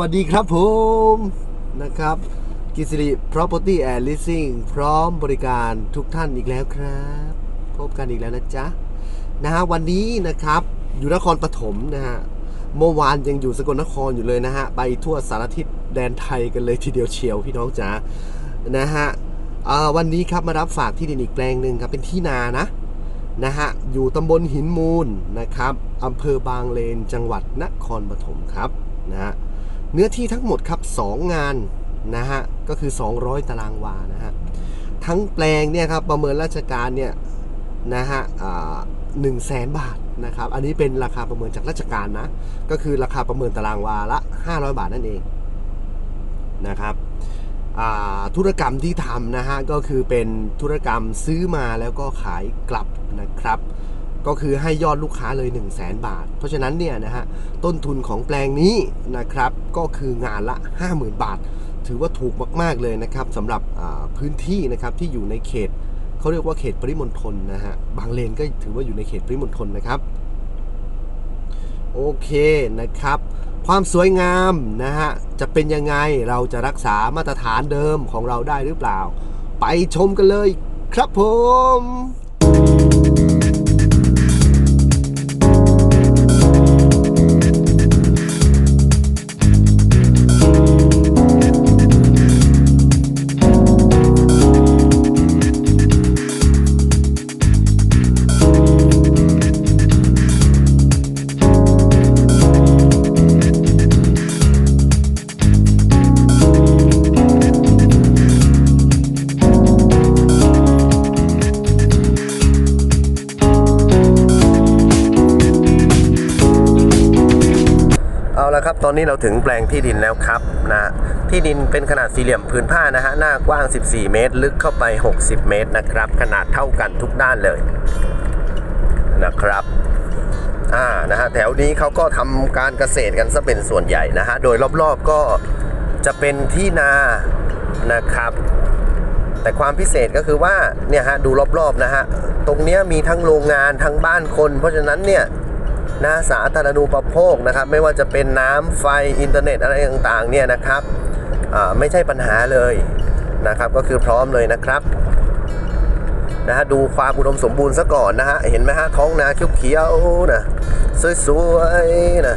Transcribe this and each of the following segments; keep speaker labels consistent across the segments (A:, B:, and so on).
A: วัสดีครับผมนะครับกิษริ Property and Leasing พร้อมบริการทุกท่านอีกแล้วครับ พบกันอีกแล้วนะจ๊ะนะฮะวันนี้นะครับอยู่นครปฐมนะฮะเมื่อวานยังอยู่สกลนครอยู่เลยนะฮะไปทั่วสารทิศแดนไทยกันเลยทีเดียวเชียวพี่น้องจ๋านะฮะวันนี้ครับมารับฝากที่ดินอีกแปลงหนึ่งครับเป็นที่นานะนะฮะอยู่ตำบลหินมูลนะครับอำเภอบางเลนจังหวัดนครปฐมครับนะฮะ เนื้อที่ทั้งหมดครับ 2 งานนะฮะก็คือ 200 ตารางวานะฮะทั้งแปลงเนี่ยครับประเมินราชการเนี่ยนะฮะหนึ่งแสนบาทนะครับอันนี้เป็นราคาประเมินจากราชการนะก็คือราคาประเมินตารางวาละ 500 บาทนั่นเองนะครับธุรกรรมที่ทำนะฮะก็คือเป็นธุรกรรมซื้อมาแล้วก็ขายกลับนะครับ ก็คือให้ยอดลูกค้าเลย 1 0 0 0 0แบาท เพราะฉะนั้นเนี่ยนะฮะต้นทุนของแปลงนี้นะครับก็คืองานละ 50,000 บาท ถือว่าถูกมาก ๆ เลยนะครับสำหรับพื้นที่นะครับที่อยู่ในเขตเขาเรียกว่าเขตปริมณฑลนะฮะบางเลนก็ถือว่าอยู่ในเขตปริมณฑลนะครับโอเคนะครับความสวยงามนะฮะจะเป็นยังไงเราจะรักษามาตรฐานเดิมของเราได้หรือเปล่า ไปชมกันเลยครับผม ตอนนี้เราถึงแปลงที่ดินแล้วครับนะที่ดินเป็นขนาดสี่เหลี่ยมพื้นผ้านะฮะหน้ากว้าง 14 เมตร ลึกเข้าไป 60 เมตรนะครับ ขนาดเท่ากันทุกด้านเลยนะครับอ่านะฮะแถวนี้เขาก็ทำการเกษตรกันซะเป็นส่วนใหญ่นะฮะโดยรอบๆก็จะเป็นที่นานะครับ แต่ความพิเศษก็คือว่าเนี่ยฮะดูรอบๆนะฮะตรงเนี้ยมีทั้งโรงงานทั้งบ้านคน เพราะฉะนั้นเนี่ย นะสาธารณูปโภคนะครับ ไม่ว่าจะเป็นน้ำไฟอินเทอร์เน็ตอะไรต่างๆเนี่ยนะครับไม่ใช่ปัญหาเลยนะครับ ก็คือพร้อมเลยนะครับนะฮะดูความอุดมสมบูรณ์ซะก่อนนะฮะเห็นไหมฮะท้องนาเขียวๆนะสวยๆนะ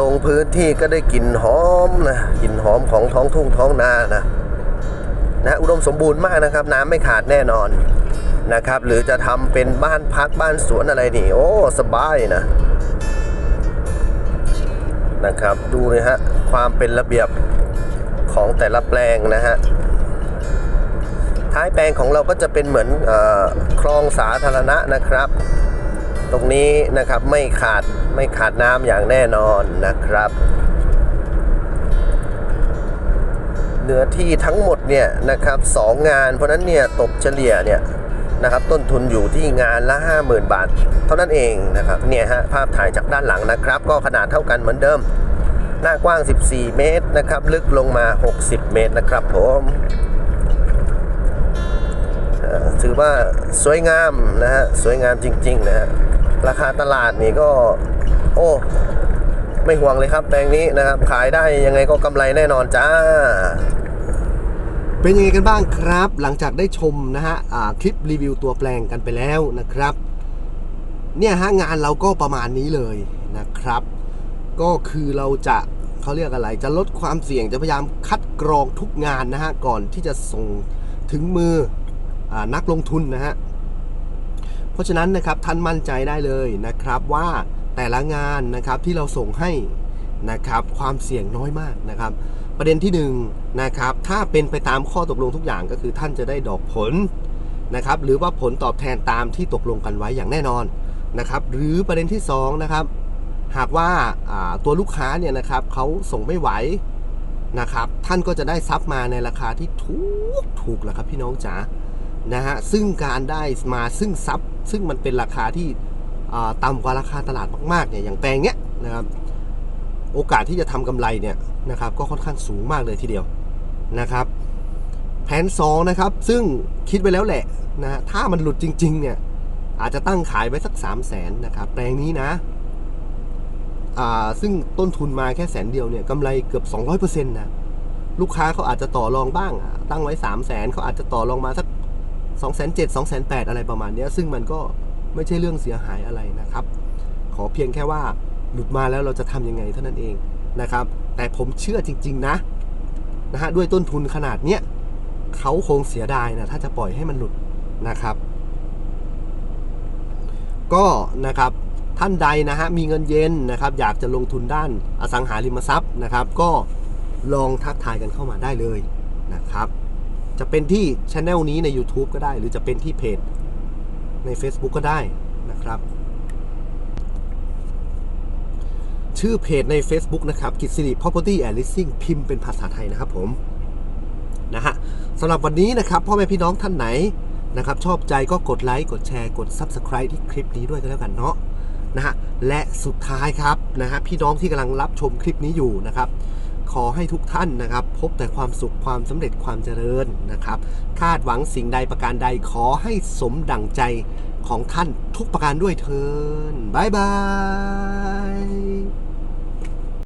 A: ลงพื้นที่ก็ได้กลิ่นหอมนะกลิ่นหอมของท้องทุ่งท้องนานะนะอุดมสมบูรณ์มากนะครับ น้ำไม่ขาดแน่นอน นะครับ หรือจะทำเป็นบ้านพักบ้านสวนอะไรนี่ โอ้ สบายนะนะครับ ดูเลยฮะ ความเป็นระเบียบของแต่ละแปลงนะฮะท้ายแปลงของเราก็จะเป็นเหมือนออคลองสาธารณะนะครับ ตรงนี้นะครับไม่ขาดไม่ขาดน้ำอย่างแน่นอนนะครับ เนื้อที่ทั้งหมดเนี่ยนะครับสองงานเพราะฉะนั้นเนี่ยตกเฉลี่ยเนี่ย นะครับต้นทุนอยู่ที่งานละ 50,000 บาท เท่านั้นเองนะครับเนี่ยฮะภาพถ่ายจากด้านหลังนะครับ ก็ขนาดเท่ากันเหมือนเดิม หน้ากว้าง 14 เมตรนะครับ ลึกลงมา 60 เมตรนะครับผมถือว่าสวยงามนะฮะสวยงามจริงๆนะฮะราคาตลาดนี่ก็ โอ้ไม่ห่วงเลยครับแปลงนี้นะครับ ขายได้ยังไงก็กำไรแน่นอนจ้า เป็นยังไงกันบ้างครับ หลังจากได้ชมนะฮะคลิปรีวิวตัวแปลงกันไปแล้วนะครับ เนี่ยฮะงานเราก็ประมาณนี้เลยนะครับ ก็คือเราจะเขาเรียกอะไร จะลดความเสี่ยงจะพยายามคัดกรองทุกงานนะฮะก่อนที่จะส่งถึงมืออนักลงทุนนะฮะเพราะฉะนั้นนะครับท่านมั่นใจได้เลยนะครับว่าแต่ละงานนะครับที่เราส่งให้ นะครับความเสี่ยงน้อยมากนะครับ ประเด็นที่หนึ่งนะครับถ้าเป็นไปตามข้อตกลงทุกอย่างก็คือท่านจะได้ดอกผลนะครับหรือว่าผลตอบแทนตามที่ตกลงกันไว้อย่างแน่นอนนะครับหรือประเด็นที่สองนะครับหากว่าาตัวลูกค้าเนี่ยนะครับเขาส่งไม่ไหวนะครับท่านก็จะได้ทรัพย์มาในราคาที่ถูกถูกแล้วครับพี่น้องจ๋านะฮะซึ่งการได้มาซึ่งทรัพย์ซึ่งมันเป็นราคาที่ต่ำกว่าราคาตลาดมากๆเนี่ยอย่างแปลงเนี้ยนะครับ โอกาสที่จะทำกำไรเนี่ยนะครับก็ค่อนข้างสูงมากเลยทีเดียวนะครับ แผน2นะครับซึ่งคิดไว้แล้วแหละนะถ้ามันหลุดจริง ๆ เนี่ยอาจจะตั้งขายไว้สัก 3 0 0แสนนะครับแปลงนี้นะอ่าซึ่งต้นทุนมาแค่แสนเดียวเนี่ยกำไรเกือบ 200%นะลูกค้าเขาอาจจะต่อรองบ้าง ตั้งไว้ 3 0 0แสนเขาอาจจะต่อรองมาสัก 2 7 0 0 0 2 8 0 0อะไรประมาณนี้ซึ่งมันก็ไม่ใช่เรื่องเสียหายอะไรนะครับ ขอเพียงแค่ว่า หลุดมาแล้วเราจะทำยังไงเท่านั้นเองนะครับ แต่ผมเชื่อจริง ๆ นะนะฮะด้วยต้นทุนขนาดเนี้ยเขาคงเสียดายนะถ้าจะปล่อยให้มันหลุดนะครับ ก็นะครับท่านใดนะฮะมีเงินเย็นนะครับ อยากจะลงทุนด้านอสังหาริมทรัพย์นะครับ ก็ลองทักทายกันเข้ามาได้เลยนะครับ จะเป็นที่ช anel นี้ใน YouTube ก็ได้ หรือจะเป็นที่เพจใน Facebook ก็ได้นะครับ ชื่อเพจใน Facebook นะครับกิจสิริ Property and Leasing พิมพ์เป็นภาษาไทยนะครับผมนะฮะสำหรับวันนี้นะครับพ่อแม่พี่น้องท่านไหนนะครับชอบใจก็กดไลค์กดแชร์กด Subscribe ที่คลิปนี้ด้วยกันแล้วกันเนาะนะฮะและสุดท้ายครับนะฮะพี่น้องที่กำลังรับชมคลิปนี้อยู่นะครับ ขอให้ทุกท่านนะครับ พบแต่ความสุขความสำเร็จความเจริญนะครับ คาดหวังสิ่งใดประการใดขอให้สมดั่งใจของท่านทุกประการด้วยเทินบายบาย